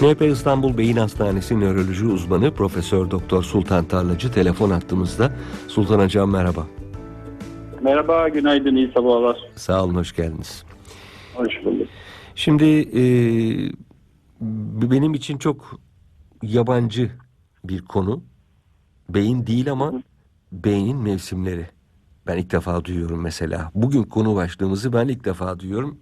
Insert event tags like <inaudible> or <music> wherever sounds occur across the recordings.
MHP İstanbul Beyin Hastanesi nöroloji uzmanı Profesör Doktor Sultan Tarlacı telefon attığımızda. Sultan Hocam merhaba. Merhaba, günaydın, iyi sabahlar. Sağ olun, hoş geldiniz. Hoş bulduk. Şimdi e, benim için çok yabancı bir konu. Beyin değil ama beynin mevsimleri. Ben ilk defa duyuyorum mesela. Bugün konu başlığımızı ben ilk defa duyuyorum.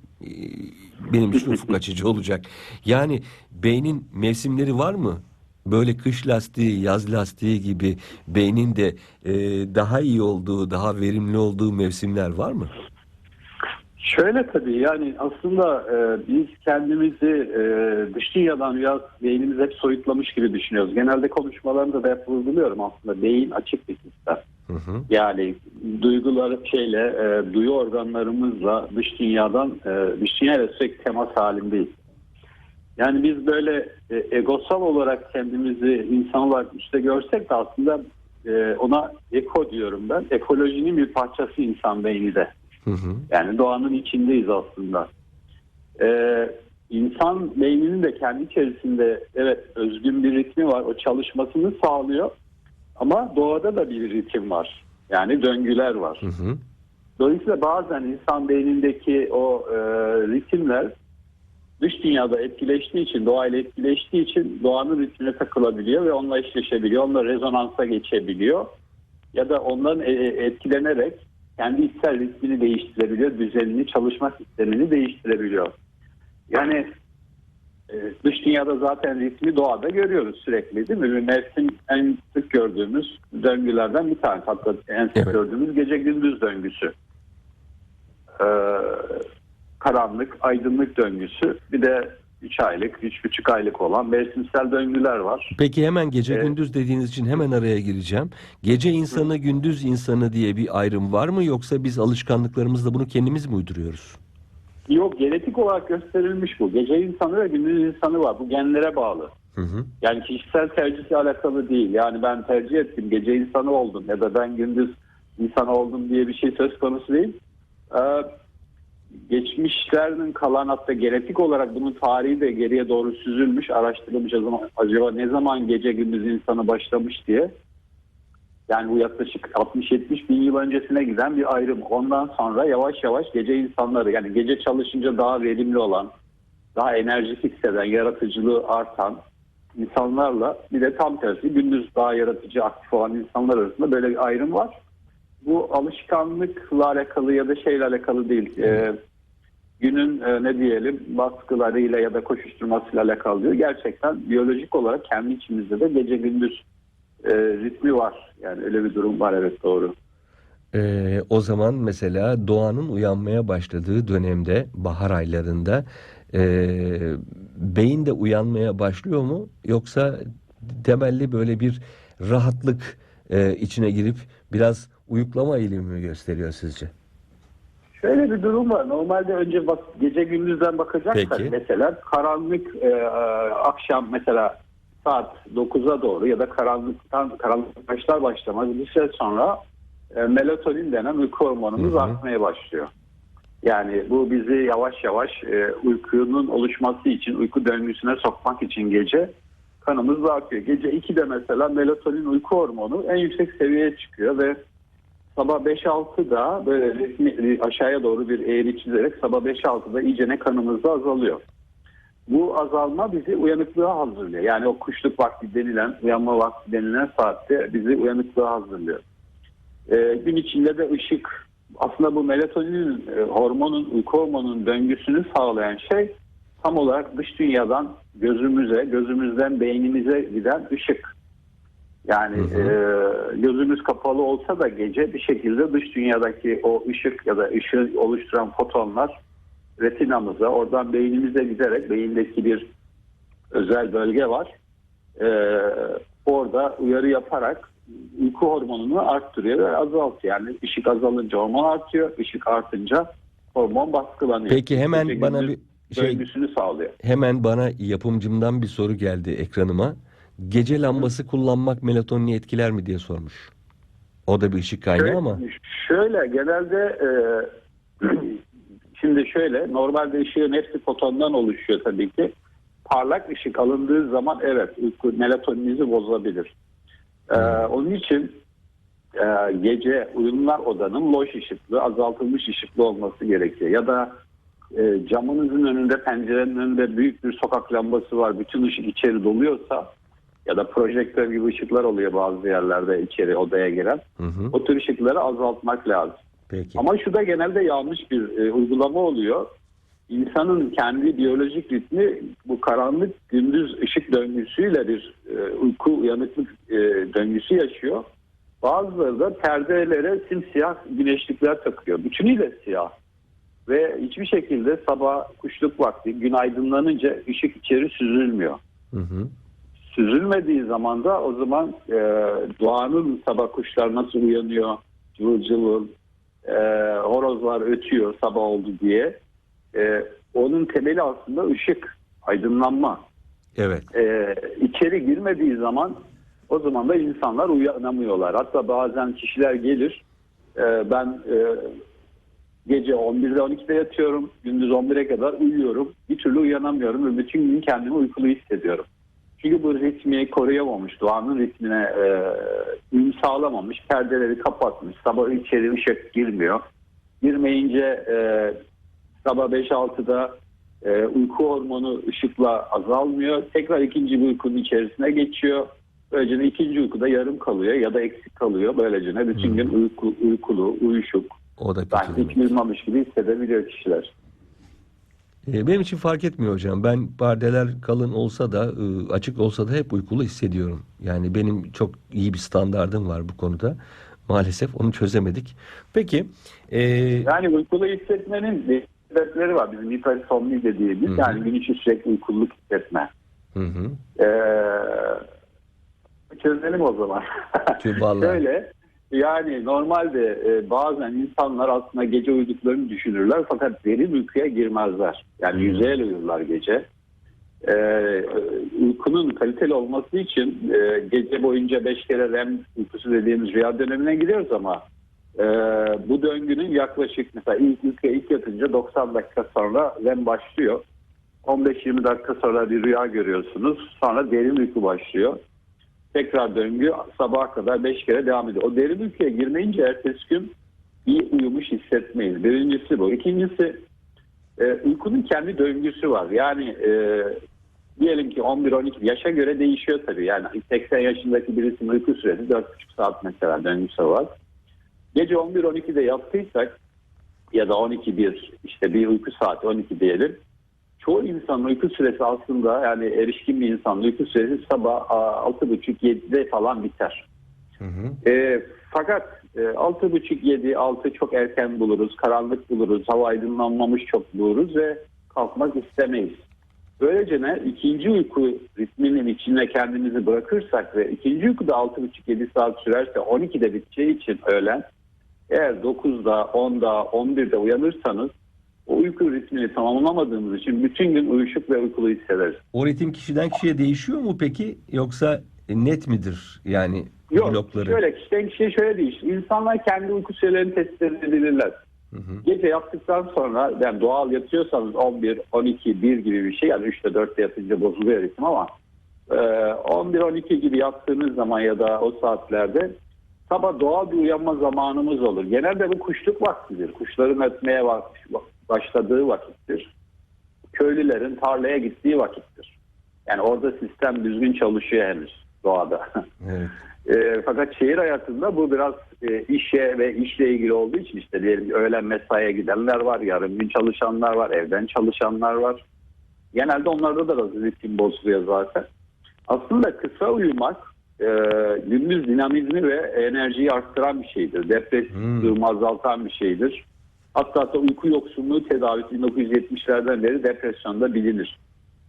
Benim için ufuk açıcı olacak. Yani beynin mevsimleri var mı? Böyle kış lastiği, yaz lastiği gibi beynin de e, daha iyi olduğu, daha verimli olduğu mevsimler var mı? Şöyle tabii yani aslında e, biz kendimizi e, dış dünyadan biraz beynimizi hep soyutlamış gibi düşünüyoruz. Genelde konuşmalarımda da hep vurguluyorum aslında beyin açık bir sistem. Hı hı. Yani duygular şeyle e, duyu organlarımızla dış dünyadan e, dış dünyayla sürekli temas halindeyiz. Yani biz böyle e, egosal olarak kendimizi insan olarak işte görsek de aslında e, ona eko diyorum ben. Ekolojinin bir parçası insan beyni de. Hı hı. Yani doğanın içindeyiz aslında. Ee, insan beyninin de kendi içerisinde evet özgün bir ritmi var. O çalışmasını sağlıyor. Ama doğada da bir ritim var. Yani döngüler var. Hı hı. Dolayısıyla bazen insan beynindeki o e, ritimler dış dünyada etkileştiği için, doğayla etkileştiği için doğanın ritmine takılabiliyor ve onunla eşleşebiliyor. Onunla rezonansa geçebiliyor. Ya da ondan e, e, etkilenerek kendi içsel ritmini değiştirebiliyor, düzenini, çalışma sistemini değiştirebiliyor. Yani dış dünyada zaten ritmi doğada görüyoruz sürekli değil mi? Bir Mevsim en sık gördüğümüz döngülerden bir tanesi. Hatta en sık Evet. gördüğümüz gece gündüz döngüsü. Ee, karanlık, aydınlık döngüsü. Bir de 3 aylık, 3,5 aylık olan mevsimsel döngüler var. Peki hemen gece Evet. gündüz dediğiniz için hemen araya gireceğim. Gece insanı gündüz insanı diye bir ayrım var mı yoksa biz alışkanlıklarımızla bunu kendimiz mi uyduruyoruz? Yok genetik olarak gösterilmiş bu. Gece insanı ve gündüz insanı var. Bu genlere bağlı. Hı hı. Yani kişisel tercihle alakalı değil. Yani ben tercih ettim gece insanı oldum ya da ben gündüz insan oldum diye bir şey söz konusu değil. Ee, geçmişlerinin kalan hatta genetik olarak bunun tarihi de geriye doğru süzülmüş, araştırılmış acaba ne zaman gece gündüz insanı başlamış diye. Yani bu yaklaşık 60-70 bin yıl öncesine giden bir ayrım. Ondan sonra yavaş yavaş gece insanları yani gece çalışınca daha verimli olan, daha enerjik hisseden, yaratıcılığı artan insanlarla bir de tam tersi gündüz daha yaratıcı, aktif olan insanlar arasında böyle bir ayrım var. Bu alışkanlıkla alakalı ya da şeyle alakalı değil. Ee, günün e, ne diyelim baskılarıyla ya da koşuşturmasıyla alakalı değil. Gerçekten biyolojik olarak kendi içimizde de gece gündüz e, ritmi var. Yani öyle bir durum var evet doğru. Ee, o zaman mesela doğanın uyanmaya başladığı dönemde bahar aylarında e, beyin de uyanmaya başlıyor mu yoksa temelli böyle bir rahatlık e, içine girip biraz uyuklama eğilimi mi gösteriyor sizce? Şöyle bir durum var. Normalde önce bak gece gündüzden bakacaksak Peki. mesela karanlık e, akşam mesela saat 9'a doğru ya da karanlıktan karanlık başlar başlamaz bir süre sonra e, melatonin denen uyku hormonumuz Hı hı. artmaya başlıyor. Yani bu bizi yavaş yavaş e, uykunun oluşması için, uyku döngüsüne sokmak için gece kanımız artıyor. Gece 2'de mesela melatonin uyku hormonu en yüksek seviyeye çıkıyor ve sabah 5-6'da böyle resmi- aşağıya doğru bir eğri çizerek sabah 5-6'da iyice ne kanımızda azalıyor. Bu azalma bizi uyanıklığa hazırlıyor. Yani o kuşluk vakti denilen, uyanma vakti denilen saatte bizi uyanıklığa hazırlıyor. Ee, gün içinde de ışık aslında bu melatonin e, hormonun, uyku hormonunun döngüsünü sağlayan şey tam olarak dış dünyadan gözümüze, gözümüzden beynimize giden ışık. Yani Hı e, gözümüz kapalı olsa da gece bir şekilde dış dünyadaki o ışık ya da ışığı oluşturan fotonlar retinamıza, oradan beynimize giderek beyindeki bir özel bölge var. E, orada uyarı yaparak uyku hormonunu arttırıyor ve azaltıyor. Yani ışık azalınca hormon artıyor, ışık artınca hormon baskılanıyor. Peki hemen Gece bana bir şey sağlıyor. hemen bana yapımcımdan bir soru geldi ekranıma. Gece lambası kullanmak melatonini etkiler mi diye sormuş. O da bir ışık kaynağı Şöyle, ama. şöyle genelde e, <clears throat> şimdi şöyle normalde ışığın hepsi fotondan oluşuyor tabii ki. parlak ışık alındığı zaman evet uyku melatoninizi bozabilir. Ee, onun için e, gece uyunulan odanın loş ışıklı, azaltılmış ışıklı olması gerekiyor. Ya da e, camınızın önünde, pencerenin önünde büyük bir sokak lambası var. Bütün ışık içeri doluyorsa ya da projektör gibi ışıklar oluyor bazı yerlerde içeri odaya giren. Hı hı. O tür ışıkları azaltmak lazım. Peki. Ama şu da genelde yanlış bir e, uygulama oluyor. İnsanın kendi biyolojik ritmi bu karanlık gündüz ışık döngüsüyle bir e, uyku uyanıklık e, döngüsü yaşıyor. Bazıları da perdelere simsiyah güneşlikler takıyor. Bütünüyle siyah. Ve hiçbir şekilde sabah kuşluk vakti gün aydınlanınca ışık içeri süzülmüyor. Hı hı. Süzülmediği zaman da o zaman e, doğanın sabah kuşlar nasıl uyanıyor, cıvıl cıvıl, e, horozlar ötüyor sabah oldu diye. E, onun temeli aslında ışık, aydınlanma. Evet. E, içeri girmediği zaman o zaman da insanlar uyanamıyorlar. Hatta bazen kişiler gelir, e, ben e, gece 11'de 12'de yatıyorum, gündüz 11'e kadar uyuyorum. Bir türlü uyanamıyorum ve bütün gün kendimi uykulu hissediyorum. Çünkü bu ritmi koruyamamış, doğanın ritmine e, uyum sağlamamış, perdeleri kapatmış, sabah içeri ışık girmiyor. Girmeyince e, sabah 5-6'da e, uyku hormonu ışıkla azalmıyor. Tekrar ikinci bir uykunun içerisine geçiyor. Böylece ikinci uykuda yarım kalıyor ya da eksik kalıyor. Böylece bütün gün uyku, uykulu, uyuşuk, O da kötü hiç uyumamış gibi hissedebiliyor kişiler. E, Benim için fark etmiyor hocam. Ben perdeler kalın olsa da e, açık olsa da hep uykulu hissediyorum. Yani benim çok iyi bir standardım var bu konuda. Maalesef onu çözemedik. Peki e, Yani uykulu hissetmenin sebepleri var. Bizim hipersomni dediğimiz Hı hı. yani gün içi sürekli uykuluk hissetme. hı hı. Ee, çözelim o zaman. <laughs> Şöyle yani normalde e, bazen insanlar aslında gece uyuduklarını düşünürler fakat derin uykuya girmezler. Yani yüzeyel uyurlar gece. Ee, uykunun kaliteli olması için e, gece boyunca 5 kere REM uykusu dediğimiz rüya dönemine giriyoruz ama e, bu döngünün yaklaşık mesela ilk uykuya ilk yatınca 90 dakika sonra REM başlıyor. 15-20 dakika sonra bir rüya görüyorsunuz. Sonra derin uyku başlıyor. Tekrar döngü sabaha kadar 5 kere devam ediyor. O derin uykuya girmeyince ertesi gün iyi uyumuş hissetmeyiz. Birincisi bu. İkincisi e, uykunun kendi döngüsü var. Yani e, diyelim ki 11-12 yaşa göre değişiyor tabii. Yani 80 yaşındaki birisinin uyku süresi 4,5 saat mesela döngüsü var. Gece 11-12'de yattıysak ya da 12-1 işte bir uyku saati 12 diyelim. Çoğu insanın uyku süresi aslında yani erişkin bir insanın uyku süresi sabah 6.30-7'de falan biter. Hı hı. E, fakat e, 6.30-7, 6 çok erken buluruz, karanlık buluruz, hava aydınlanmamış çok buluruz ve kalkmak istemeyiz. Böylece ne? ikinci uyku ritminin içine kendimizi bırakırsak ve ikinci uykuda 6.30-7 saat sürerse 12'de biteceği için öğlen eğer 9'da, 10'da, 11'de uyanırsanız o uyku ritmini tamamlamadığımız için bütün gün uyuşuk ve uykulu hissederiz. O ritim kişiden kişiye değişiyor mu peki? Yoksa net midir? Yani Yok blokları. şöyle kişiden kişiye şöyle değişir. İnsanlar kendi uyku sürelerini tespit edebilirler. Hı hı. Gece yattıktan sonra yani doğal yatıyorsanız 11, 12, 1 gibi bir şey yani 3'te 4'te yatınca bozuluyor ritim ama e, 11, 12 gibi yattığınız zaman ya da o saatlerde sabah doğal bir uyanma zamanımız olur. Genelde bu kuşluk vaktidir. Kuşların ötmeye bak- başladığı vakittir. Köylülerin tarlaya gittiği vakittir. Yani orada sistem düzgün çalışıyor henüz doğada. <laughs> Evet. E, fakat şehir hayatında bu biraz e, işe ve işle ilgili olduğu için işte diyelim öğlen mesaiye gidenler var, yarım gün çalışanlar var, evden çalışanlar var. Genelde onlarda da biraz ritim bozuluyor zaten. Aslında kısa uyumak e, gündüz dinamizmi ve enerjiyi arttıran bir şeydir. Depresyonu azaltan bir şeydir. Hatta hatta uyku yoksunluğu tedavisi 1970'lerden beri depresyonda bilinir.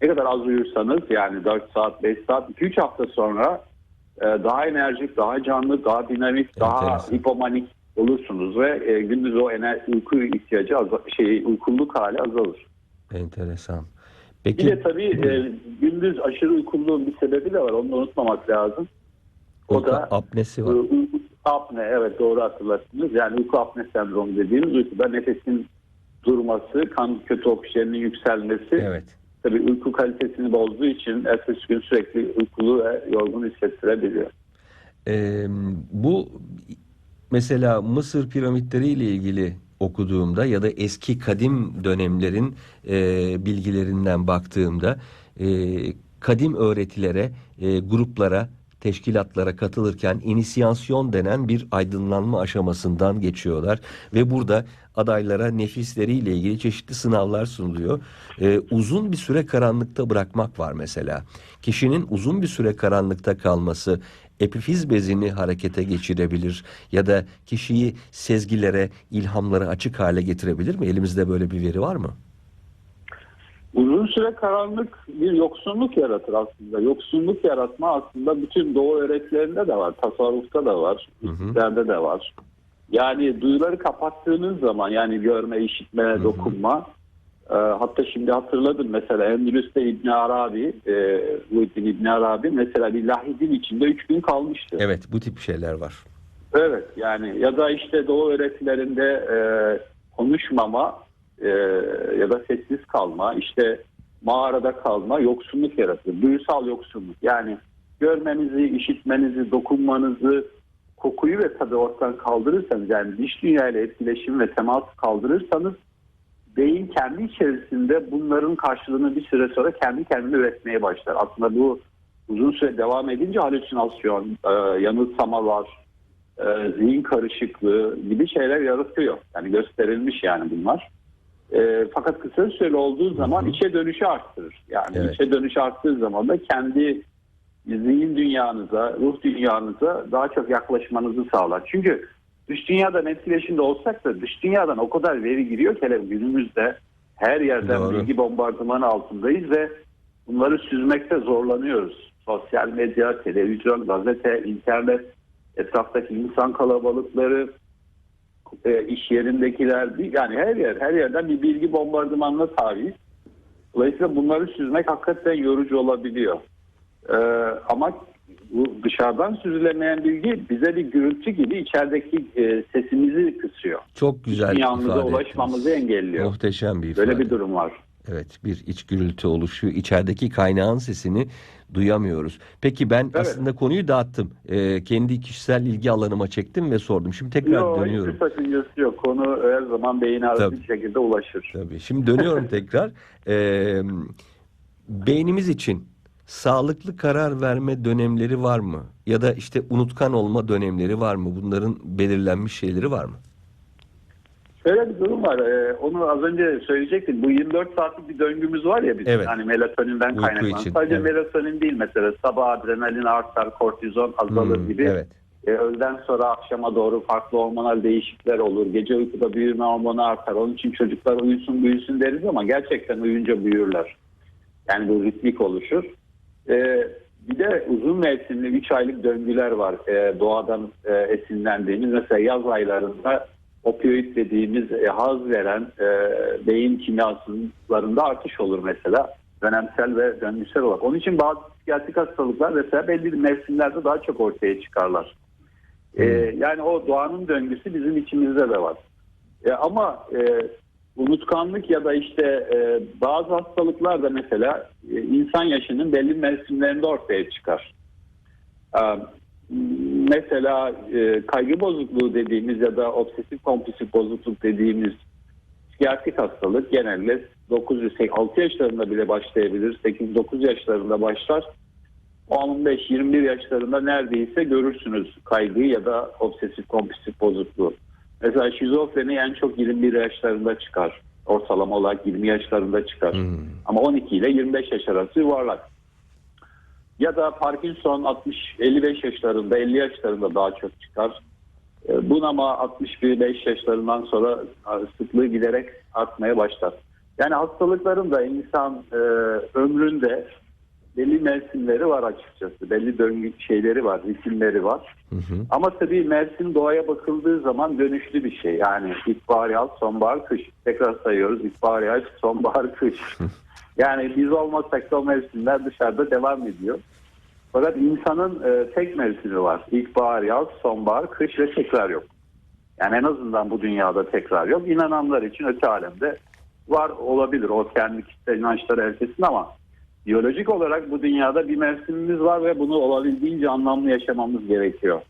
Ne kadar az uyursanız yani 4 saat 5 saat 2-3 hafta sonra e, daha enerjik, daha canlı, daha dinamik, daha Enteresan. hipomanik olursunuz ve e, gündüz o ener uyku ihtiyacı az- şey uykuluk hali azalır. Enteresan. Bir Peki de tabii e, gündüz aşırı uykululuğun bir sebebi de var. Onu da unutmamak lazım. O uyku da apnesi e, var. uyku apne evet doğru hatırlattınız. Yani uyku apne sendromu dediğimiz uykuda nefesin durması, kan kötü oksijenin yükselmesi Evet. tabii uyku kalitesini bozduğu için ertesi gün sürekli uykulu ve yorgun hissettirebiliyor. Ee, bu mesela Mısır piramitleri ile ilgili okuduğumda ya da eski kadim dönemlerin e, bilgilerinden baktığımda e, kadim öğretilere, e, gruplara, teşkilatlara katılırken inisiyasyon denen bir aydınlanma aşamasından geçiyorlar ve burada adaylara nefisleriyle ilgili çeşitli sınavlar sunuluyor. E, uzun bir süre karanlıkta bırakmak var mesela. Kişinin uzun bir süre karanlıkta kalması epifiz bezini harekete geçirebilir ya da kişiyi sezgilere, ilhamlara açık hale getirebilir mi? Elimizde böyle bir veri var mı? Uzun süre karanlık bir yoksunluk yaratır aslında. Yoksunluk yaratma aslında bütün doğu öğretilerinde de var, tasarrufta da var, üstlerde de var. Yani duyuları kapattığınız zaman yani görme, işitme, dokunma e, hatta şimdi hatırladım mesela Endülüs'te İbn Arabi, e, Muhyiddin İbn Arabi mesela bir lahidin içinde 3 gün kalmıştı. Evet bu tip şeyler var. Evet yani ya da işte doğu öğretilerinde e, konuşmama e, ya da sessiz kalma işte mağarada kalma yoksunluk yaratır. Duysal yoksunluk yani görmenizi, işitmenizi, dokunmanızı, kokuyu ve tadı ortadan kaldırırsanız yani dış dünyayla etkileşim ve temas kaldırırsanız beyin kendi içerisinde bunların karşılığını bir süre sonra kendi kendine üretmeye başlar. Aslında bu uzun süre devam edince halüsinasyon, e, yanılsamalar, e, zihin karışıklığı gibi şeyler yaratıyor. Yani gösterilmiş yani bunlar. E, fakat kısa süreli olduğu zaman içe dönüşü arttırır. Yani Evet. içe dönüşü arttığı zaman da kendi zihin dünyanıza, ruh dünyanıza daha çok yaklaşmanızı sağlar. Çünkü dış dünyadan etkileşimde olsak da dış dünyadan o kadar veri giriyor ki hele günümüzde her yerden Doğru. bilgi bombardımanı altındayız ve bunları süzmekte zorlanıyoruz. Sosyal medya, televizyon, gazete, internet, etraftaki insan kalabalıkları, e, iş yerindekiler, yani her yer, her yerden bir bilgi bombardımanına tabiiz. Dolayısıyla bunları süzmek hakikaten yorucu olabiliyor. Ee, ama bu dışarıdan süzülemeyen bilgi bize bir gürültü gibi içerideki e, sesimizi kısıyor. Çok güzel Dünyamıza ifade ulaşmamızı ettiniz. engelliyor. Muhteşem bir ifade. Böyle bir durum var. Evet bir iç gürültü oluşuyor. İçerideki kaynağın sesini duyamıyoruz. Peki ben Evet. aslında konuyu dağıttım. Ee, kendi kişisel ilgi alanıma çektim ve sordum. Şimdi tekrar Yok, dönüyorum. hiçbir sakıncası yok. Konu her zaman beyine arası bir şekilde ulaşır. Tabii. Şimdi dönüyorum <laughs> tekrar. Ee, beynimiz için sağlıklı karar verme dönemleri var mı? Ya da işte unutkan olma dönemleri var mı? Bunların belirlenmiş şeyleri var mı? Şöyle bir durum var. Ee, onu az önce söyleyecektim. Bu 24 saatlik bir döngümüz var ya bizim. Evet. Hani melatoninden Uyku kaynaklanan. için, Sadece evet. melatonin değil mesela. Sabah adrenalin artar, kortizon azalır Hmm, gibi. Evet. E, öğleden sonra akşama doğru farklı hormonal değişiklikler olur. Gece uykuda büyüme hormonu artar. Onun için çocuklar uyusun büyüsün deriz ama gerçekten uyuyunca büyürler. Yani bu ritmik oluşur. E, bir de uzun mevsimli 3 aylık döngüler var e, doğadan e, esinlendiğimiz. Mesela yaz aylarında opioid dediğimiz e, haz veren e, beyin kimyaslarında artış olur mesela. Dönemsel ve döngüsel olarak. Onun için bazı psikiyatrik hastalıklar mesela belli mevsimlerde daha çok ortaya çıkarlar. E, yani o doğanın döngüsü bizim içimizde de var. E, ama e, unutkanlık ya da işte e, bazı hastalıklar da mesela e, insan yaşının belli mevsimlerinde ortaya çıkar. E, mesela e, kaygı bozukluğu dediğimiz ya da obsesif kompulsif bozukluk dediğimiz psikiyatrik hastalık genelde 9 6 yaşlarında bile başlayabilir. 8-9 yaşlarında başlar. 15-21 yaşlarında neredeyse görürsünüz kaygıyı ya da obsesif kompulsif bozukluğu. Mesela şizofreni en çok 21 yaşlarında çıkar. Ortalama olarak 20 yaşlarında çıkar. Hmm. Ama 12 ile 25 yaş arası yuvarlak. Ya da Parkinson 60-55 yaşlarında 50 yaşlarında daha çok çıkar. E, Bunama 65 yaşlarından sonra sıklığı giderek artmaya başlar. Yani hastalıkların da insan e, ömründe belli mevsimleri var açıkçası. Belli döngü şeyleri var, ritimleri var. Hı hı. Ama tabii mevsim doğaya bakıldığı zaman dönüşlü bir şey. Yani ilkbahar, yaz, sonbahar, kış. Tekrar sayıyoruz. İlkbahar, yaz, sonbahar, kış. <laughs> Yani biz olmasak da o mevsimler dışarıda devam ediyor. Fakat insanın e, tek mevsimi var. İlkbahar, yaz, sonbahar, kış ve tekrar yok. Yani en azından bu dünyada tekrar yok. İnananlar için öte alemde var olabilir. O kendi kişisel inançları herkesin ama biyolojik olarak bu dünyada bir mevsimimiz var ve bunu olabildiğince anlamlı yaşamamız gerekiyor.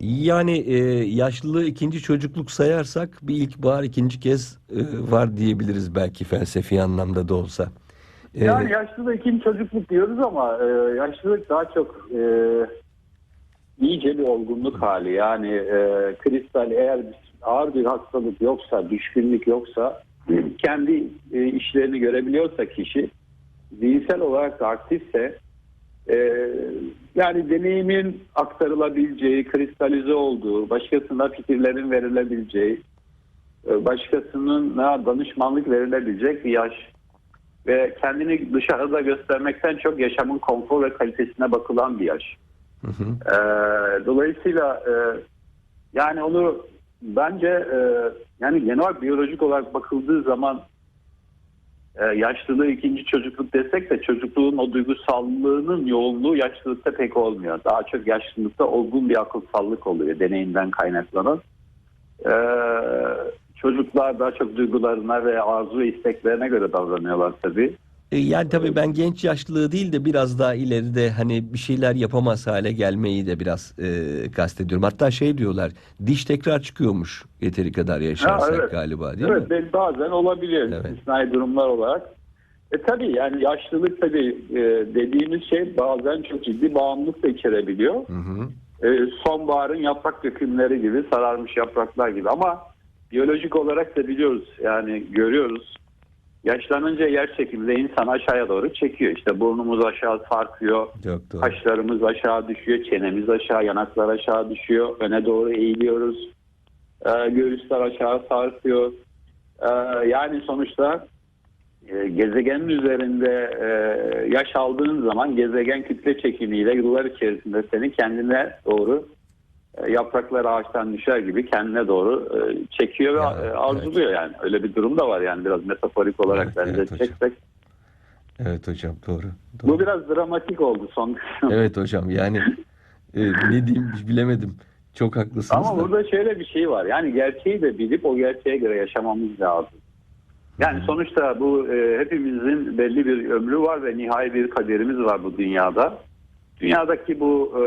Yani e, yaşlılığı ikinci çocukluk sayarsak bir ilkbahar ikinci kez e, var diyebiliriz belki felsefi anlamda da olsa. E, Yani yaşlılık ikinci çocukluk diyoruz ama e, yaşlılık daha çok e, iyice bir olgunluk hali. Yani e, kristal eğer ağır bir hastalık yoksa, düşkünlük yoksa kendi e, işlerini görebiliyorsa kişi zihinsel olarak da aktifse e, yani deneyimin aktarılabileceği, kristalize olduğu, başkasına fikirlerin verilebileceği, e, başkasının danışmanlık verilebilecek bir yaş ve kendini dışarıda göstermekten çok yaşamın konfor ve kalitesine bakılan bir yaş. hı hı. Ee, dolayısıyla e, yani onu bence e, yani genel biyolojik olarak bakıldığı zaman yaşlılığı ikinci çocukluk desek de çocukluğun o duygusallığının yoğunluğu yaşlılıkta pek olmuyor. Daha çok yaşlılıkta olgun bir akılsallık oluyor deneyimden kaynaklanan. Ee, çocuklar daha çok duygularına ve arzu isteklerine göre davranıyorlar tabii. E, Yani tabii ben genç yaşlılığı değil de biraz daha ileride hani bir şeyler yapamaz hale gelmeyi de biraz e, kastediyorum. Hatta şey diyorlar diş tekrar çıkıyormuş yeteri kadar yaşarsak evet. galiba değil evet, mi? ben- bazen olabiliyor Evet. istisnai durumlar olarak. E tabii yani yaşlılık tabii e, dediğimiz şey bazen çok ciddi bağımlılık da içerebiliyor. Hı hı. E, sonbaharın yaprak dökümleri gibi sararmış yapraklar gibi ama biyolojik olarak da biliyoruz yani görüyoruz. Yaşlanınca yer çekimi de insanı aşağıya doğru çekiyor. İşte burnumuz aşağı sarkıyor. Doğru. Kaşlarımız aşağı düşüyor, çenemiz aşağı, yanaklar aşağı düşüyor, öne doğru eğiliyoruz, Ee, göğüsler aşağı sarkıyor. Ee, yani sonuçta e, gezegenin üzerinde e, yaş aldığın zaman gezegen kütle çekimiyle yıllar içerisinde seni kendine doğru yapraklar ağaçtan düşer gibi kendine doğru e, çekiyor ve Ya, e, arzuluyor yani. Öyle bir durum da var yani biraz metaforik olarak Evet, evet benzeteceksek. Evet hocam doğru. doğru. Bu biraz dramatik oldu son. Evet hocam yani e, ne diyeyim bilemedim. Çok haklısınız Ama da. burada şöyle bir şey var. Yani gerçeği de bilip o gerçeğe göre yaşamamız lazım. Yani sonuçta bu e, hepimizin belli bir ömrü var ve nihai bir kaderimiz var bu dünyada. Dünyadaki bu e,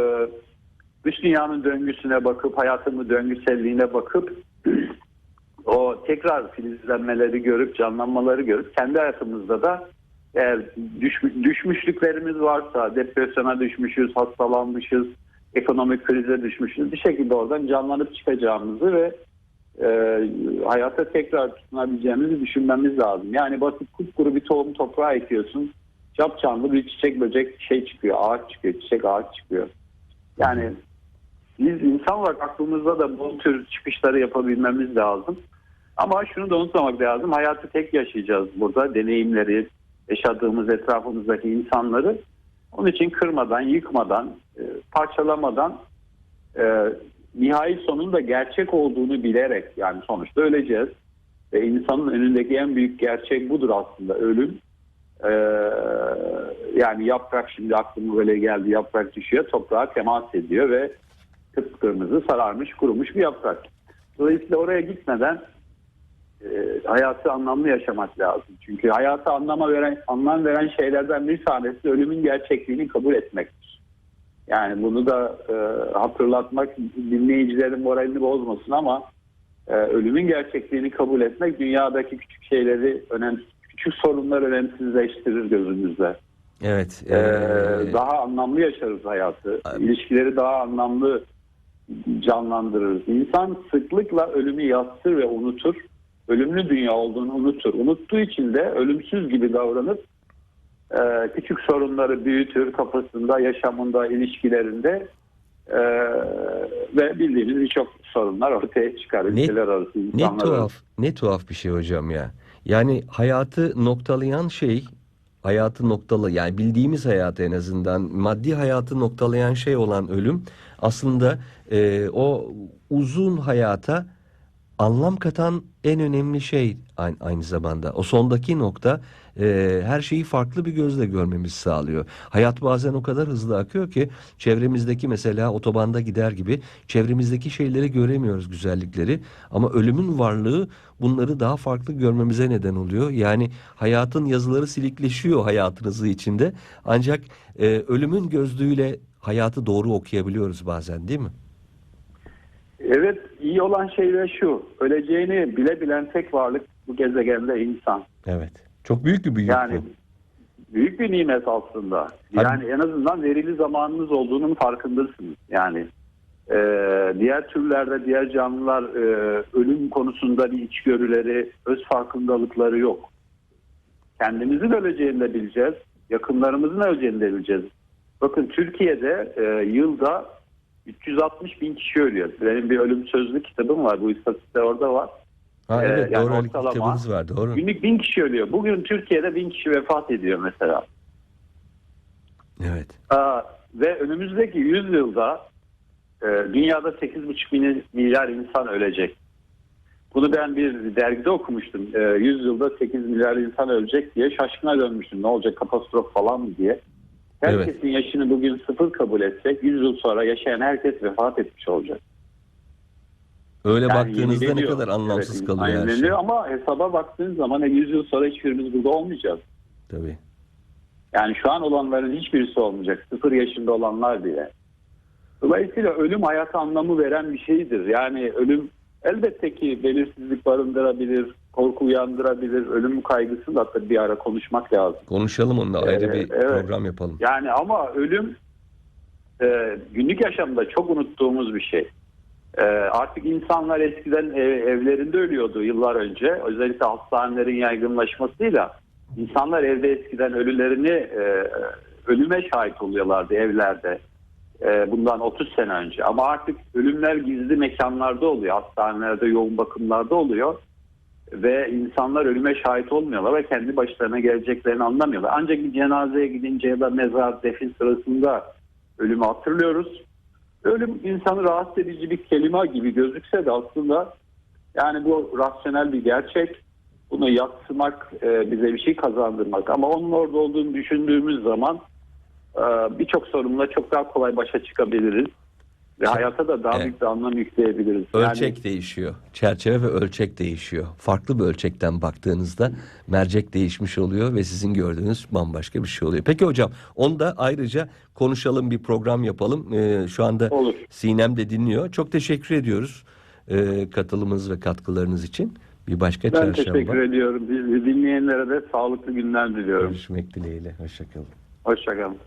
dış dünyanın döngüsüne bakıp hayatın döngüselliğine bakıp <clears throat> o tekrar filizlenmeleri görüp canlanmaları görüp kendi hayatımızda da eğer düş- düşmüşlüklerimiz varsa depresyona düşmüşüz, hastalanmışız, ekonomik krize düşmüşüz bir şekilde oradan canlanıp çıkacağımızı ve e, hayata tekrar tutunabileceğimizi düşünmemiz lazım. Yani basit kupkuru bir tohum toprağa ekiyorsun. Cap canlı bir çiçek böcek şey çıkıyor, ağaç çıkıyor, çiçek ağaç çıkıyor. Yani biz insan olarak aklımızda da bu tür çıkışları yapabilmemiz lazım. Ama şunu da unutmamak lazım. Hayatı tek yaşayacağız burada. Deneyimleri, yaşadığımız etrafımızdaki insanları. Onun için kırmadan, yıkmadan, e, parçalamadan e, nihai sonun da gerçek olduğunu bilerek yani sonuçta öleceğiz. Ve insanın önündeki en büyük gerçek budur aslında ölüm. E, yani yaprak şimdi aklıma böyle geldi yaprak düşüyor toprağa temas ediyor ve kıpkırmızı sararmış kurumuş bir yaprak. Dolayısıyla oraya gitmeden e, hayatı anlamlı yaşamak lazım. Çünkü hayatı anlama veren, anlam veren şeylerden bir tanesi ölümün gerçekliğini kabul etmektir. Yani bunu da e, hatırlatmak dinleyicilerin moralini bozmasın ama e, ölümün gerçekliğini kabul etmek dünyadaki küçük şeyleri önem küçük sorunları önemsizleştirir gözümüzde. Evet. Ee, e, daha anlamlı yaşarız hayatı. Abi. İlişkileri daha anlamlı canlandırırız. İnsan sıklıkla ölümü yatsır ve unutur. Ölümlü dünya olduğunu unutur. Unuttuğu için de ölümsüz gibi davranıp e, küçük sorunları büyütür kafasında, yaşamında, ilişkilerinde e, ve bildiğimiz birçok sorunlar ortaya çıkar. Ne- arası, Ne insanlar arası. tuhaf, ne tuhaf bir şey hocam ya. Yani hayatı noktalayan şey, hayatı noktalı yani bildiğimiz hayatı en azından maddi hayatı noktalayan şey olan ölüm aslında e, o uzun hayata anlam katan en önemli şey aynı, aynı zamanda. O sondaki nokta e, her şeyi farklı bir gözle görmemizi sağlıyor. Hayat bazen o kadar hızlı akıyor ki çevremizdeki mesela otobanda gider gibi çevremizdeki şeyleri göremiyoruz güzellikleri. Ama ölümün varlığı bunları daha farklı görmemize neden oluyor. Yani hayatın yazıları silikleşiyor hayatınızı içinde. Ancak e, ölümün gözlüğüyle hayatı doğru okuyabiliyoruz bazen değil mi? Evet iyi olan şey de şu. Öleceğini bile bilen tek varlık bu gezegende insan. Evet. Çok büyük bir büyük Yani bu. büyük bir nimet aslında. Yani en azından verili zamanınız olduğunun farkındasınız. Yani e, diğer türlerde diğer canlılar e, ölüm konusunda bir içgörüleri, öz farkındalıkları yok. Kendimizin öleceğini de bileceğiz. Yakınlarımızın öleceğini de bileceğiz. Bakın Türkiye'de e, yılda 360 bin kişi ölüyor. Benim bir ölüm sözlü kitabım var. Bu istatistikler orada var. Ha, Ee, evet yani doğru ortalama kitabınız var doğru. Günlük bin kişi ölüyor. Bugün Türkiye'de bin kişi vefat ediyor mesela. Evet. Aa, ve önümüzdeki 100 yılda e, dünyada 8,5 mini- milyar insan ölecek. Bunu ben bir dergide okumuştum. E, 100 yılda 8 milyar insan ölecek diye şaşkına dönmüştüm. Ne olacak katastrof falan mı diye. Herkesin yaşını bugün sıfır kabul etsek 100 yıl sonra yaşayan herkes vefat etmiş olacak. Öyle Yani baktığınızda ne kadar anlamsız Evet, kalıyor her şey. Ama hesaba baktığınız zaman e, 100 yıl sonra hiçbirimiz burada olmayacağız. Tabii. Yani şu an olanların hiçbirisi olmayacak. Sıfır yaşında olanlar bile. Dolayısıyla ölüm hayata anlamı veren bir şeydir. Yani ölüm elbette ki belirsizlik barındırabilir, korku uyandırabilir. Ölüm kaygısı da tabii bir ara konuşmak lazım. Konuşalım onunla ayrı Ee, bir evet. program yapalım. Yani ama ölüm e, günlük yaşamda çok unuttuğumuz bir şey. E, artık insanlar eskiden ev- evlerinde ölüyordu yıllar önce. Özellikle hastanelerin yaygınlaşmasıyla insanlar evde eskiden ölülerini e, ölüme şahit oluyorlardı evlerde. E, bundan 30 sene önce. Ama artık ölümler gizli mekanlarda oluyor. Hastanelerde, yoğun bakımlarda oluyor. Ve insanlar ölüme şahit olmuyorlar ve kendi başlarına geleceklerini anlamıyorlar. Ancak bir cenazeye gidince ya da mezar, defin sırasında ölümü hatırlıyoruz. Ölüm insanı rahatsız edici bir kelime gibi gözükse de aslında yani bu rasyonel bir gerçek. Bunu yatsımak e, bize bir şey kazandırmak. Ama onun orada olduğunu düşündüğümüz zaman e, birçok sorunla çok daha kolay başa çıkabiliriz. Ve hayata da daha Evet. büyük bir anlam yükleyebiliriz. Yani- Ölçek değişiyor. Çerçeve ve ölçek değişiyor. Farklı bir ölçekten baktığınızda mercek değişmiş oluyor ve sizin gördüğünüz bambaşka bir şey oluyor. Peki hocam onu da ayrıca konuşalım bir program yapalım. Ee, şu anda Olur. Sinem de dinliyor. Çok teşekkür ediyoruz e, katılımınız ve katkılarınız için. Bir başka Ben çarşamba teşekkür ediyorum. Dinleyenlere de sağlıklı günler diliyorum. görüşmek dileğiyle. Hoşçakalın. Hoşçakalın.